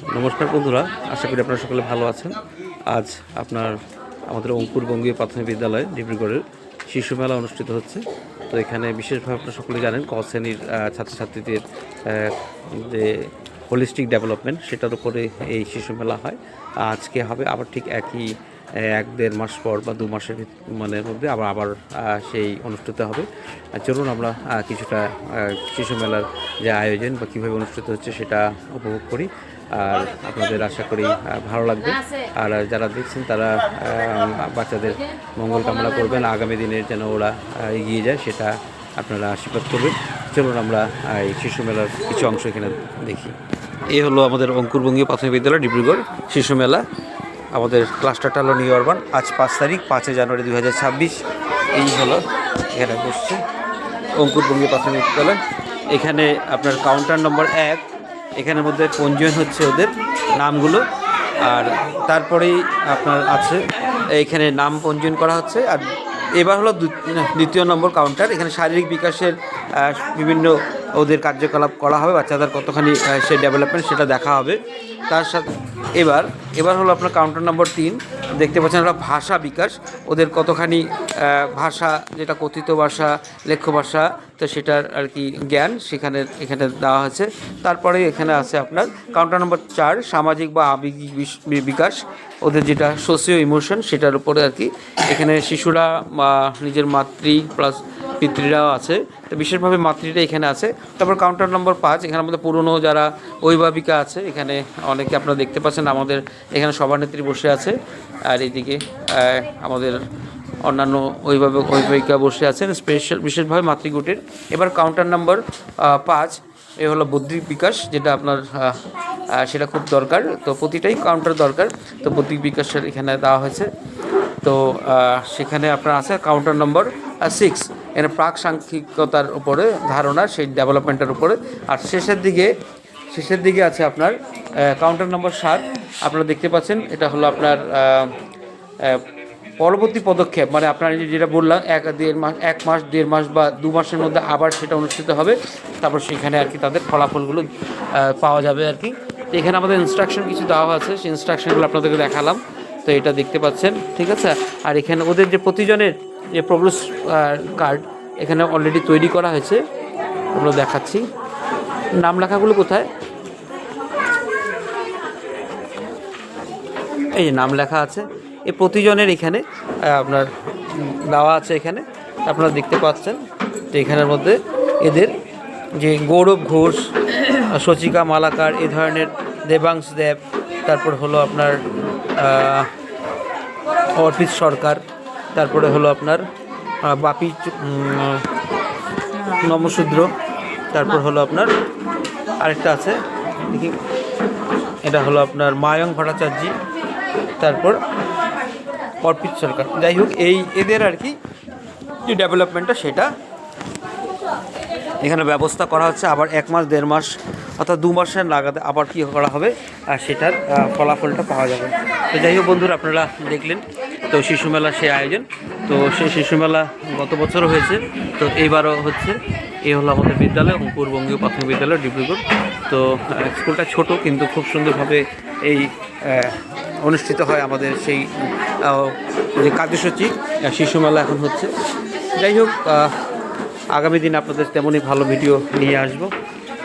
নমস্কার বন্ধুরা, আশা করি আপনারা সকলে ভালো আছেন। আজ আপনার আমাদের অঙ্কুর বঙ্গীয় প্রাথমিক বিদ্যালয় ডিব্রুগড়ের শিশু মেলা অনুষ্ঠিত হচ্ছে। তো এখানে বিশেষভাবে আপনারা সকলে জানেন, ক শ্রেণির ছাত্রছাত্রীদের যে হোলিস্টিক ডেভেলপমেন্ট সেটার উপরে এই শিশু মেলা হয়। আজকে হবে আবার ঠিক একই এক দেড় মাস পর বা দু মাসের মানে মধ্যে আবার আবার সেই অনুষ্ঠিত হবে। চলুন আমরা কিছুটা শিশু মেলার যে আয়োজন বা কীভাবে অনুষ্ঠিত হচ্ছে সেটা উপভোগ করি। আর আপনাদের আশা করি ভালো লাগবে। আর যারা দেখছেন তারা বাচ্চাদের মঙ্গল কামনা করবেন। আগামী দিনের যেন ওরা এগিয়ে যায়, সেটা আপনারা আশীর্বাদ করবেন। চলুন আমরা এই শিশু মেলার কিছু অংশ এখানে দেখি। এই হলো আমাদের অঙ্কুরবঙ্গীয় প্রাথমিক বিদ্যালয়, ডিব্রুগড় শিশু মেলা। আমাদের ক্লাস্টারটা হলো নিউ আরবান। আজ পাঁচ তারিখ পাঁচই জানুয়ারি দুই হাজার ছাব্বিশ। এই হলো, এখানে বসছে। অঙ্কুরবঙ্গীয় প্রাথমিক বিদ্যালয়। এখানে আপনার কাউন্টার নম্বর এক এখানের মধ্যে পঞ্জীয়ন হচ্ছে ওদের নামগুলো। আর তারপরেই আপনার আছে এখানে নাম পঞ্জীয়ন করা হচ্ছে। আর এবার হলো দ্বিতীয় নম্বর কাউন্টার এখানে শারীরিক বিকাশের বিভিন্ন ওদের কার্যকলাপ করা হবে, বাচ্চাদের কতখানি সে ডেভেলপমেন্ট সেটা দেখা হবে। তার সাথে, এবার এবার হলো আপনার কাউন্টার নম্বর তিন। দেখতে পাচ্ছেন ওরা ভাষা বিকাশ। ওদের কতখানি ভাষা, যেটা কথিত ভাষা, লেখ্য ভাষা, তো সেটার আর কি জ্ঞান সেখানে, এখানে দেওয়া হয়েছে। তারপরে এখানে আছে আপনার কাউন্টার নম্বর চার, সামাজিক বা আবেগিক বিকাশ। ওদের যেটা সোশিও ইমোশন সেটার উপরে আর কি। এখানে শিশুরা বা নিজের মাতৃ প্লাস পিতৃরাও আছে। তো বিশেষভাবে মাতৃটা এখানে আছে। তারপর কাউন্টার নম্বর পাঁচ এখানে আমাদের পুরনো যারা অভিভাবিকা আছে এখানে অনেকে আপনারা দেখতে পাচ্ছেন আমাদের এখানে সভানেত্রী বসে আছে। আর এইদিকে আহ, আমাদের অন্যান্য অভিভাবক অভিভাবিকা বসে আছেন স্পেশাল বিশেষভাবে মাতৃগুটের। এবার কাউন্টার নম্বর পাঁচ এ হলো বুদ্ধি বিকাশ যেটা আপনার সেটা খুব দরকার। তো প্রতিটাই কাউন্টার দরকার। তো বুদ্ধি বিকাশের এখানে দেওয়া হয়েছে। তো সেখানে আপনার আছে কাউন্টার নম্বর সিক্স এখানে প্রাক সাংখ্যিকতার উপরে ধারণা, সেই ডেভেলপমেন্টের উপরে। আর শেষের দিকে শেষের দিকে আছে আপনার কাউন্টার নম্বর সাত। আপনারা দেখতে পাচ্ছেন, এটা হলো আপনার পরবর্তী পদক্ষেপ। মানে আপনার যেটা বললাম, এক দেড় মাস, এক মাস, দেড় মাস বা দু মাসের মধ্যে আবার সেটা অনুষ্ঠিত হবে। তারপর সেখানে আর কি তাদের ফলাফলগুলো পাওয়া যাবে আর কি। এখানে আমাদের ইনস্ট্রাকশন কিছু দেওয়া আছে। সেই ইনস্ট্রাকশনগুলো আপনাদেরকে দেখালাম। তো এটা দেখতে পাচ্ছেন, ঠিক আছে? আর এখানে ওদের যে প্রতিজনের যে প্রগ্রেস কার্ড এখানে অলরেডি তৈরি করা হয়েছে। ওগুলো দেখাচ্ছি। নাম লেখাগুলো কোথায়? এই যে নাম লেখা আছে। এই প্রতিজনের এখানে আপনার দেওয়া আছে এখানে। আপনারা দেখতে পাচ্ছেন যে এখানের মধ্যে এদের যে গৌরব ঘোষ সচিকা মালাকার, এ ধরনের দেবাংশ দেব, তারপর হলো আপনার অর্পিত সরকার তারপরে হলো আপনার বাপি নমশূদ্র তারপর হলো আপনার আরেকটা আছে দেখি। এটা হলো আপনার মায়ং ভট্টাচার্য তারপর অর্পিত সরকার। যাই হোক এই এদের আর কি যে ডেভেলপমেন্টটা সেটা এখানে ব্যবস্থা করা হচ্ছে, আবার এক মাস, দেড় মাস, অর্থাৎ দু মাসের নাগাদে আবার কী করা হবে, আর সেটার ফলাফলটা পাওয়া যাবে। তো যাই হোক বন্ধুরা, আপনারা দেখলেন, তো শিশু মেলা সেই আয়োজন। তো সেই শিশু মেলা গত বছরও হয়েছে, তো এইবারও হচ্ছে। এই হলো আমাদের বিদ্যালয় এবং পূর্ববঙ্গীয় প্রাথমিক বিদ্যালয়, ডিব্রুগড়। তো স্কুলটা ছোট, কিন্তু খুব সুন্দরভাবে এই অনুষ্ঠিত হয় আমাদের সেই যে কার্যসূচি শিশু মেলা এখন হচ্ছে। যাই হোক আগামী দিন আপনাদের তেমনই ভালো ভিডিও নিয়ে আসব।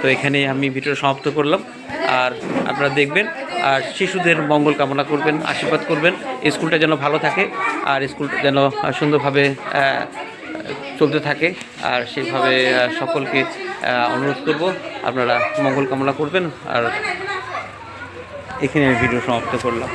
তো এখানে আমি ভিডিও সমাপ্ত করলাম। আর আপনারা দেখবেন, আর শিশুদের মঙ্গল কামনা করবেন, আশীর্বাদ করবেন। স্কুলটা যেন ভালো থাকে, আর স্কুলটা যেন সুন্দরভাবে চলতে থাকে। আর সেইভাবে সকলকে অনুরোধ করব, আপনারা মঙ্গল কামনা করবেন। আর এখানে আমি ভিডিও সমাপ্ত করলাম।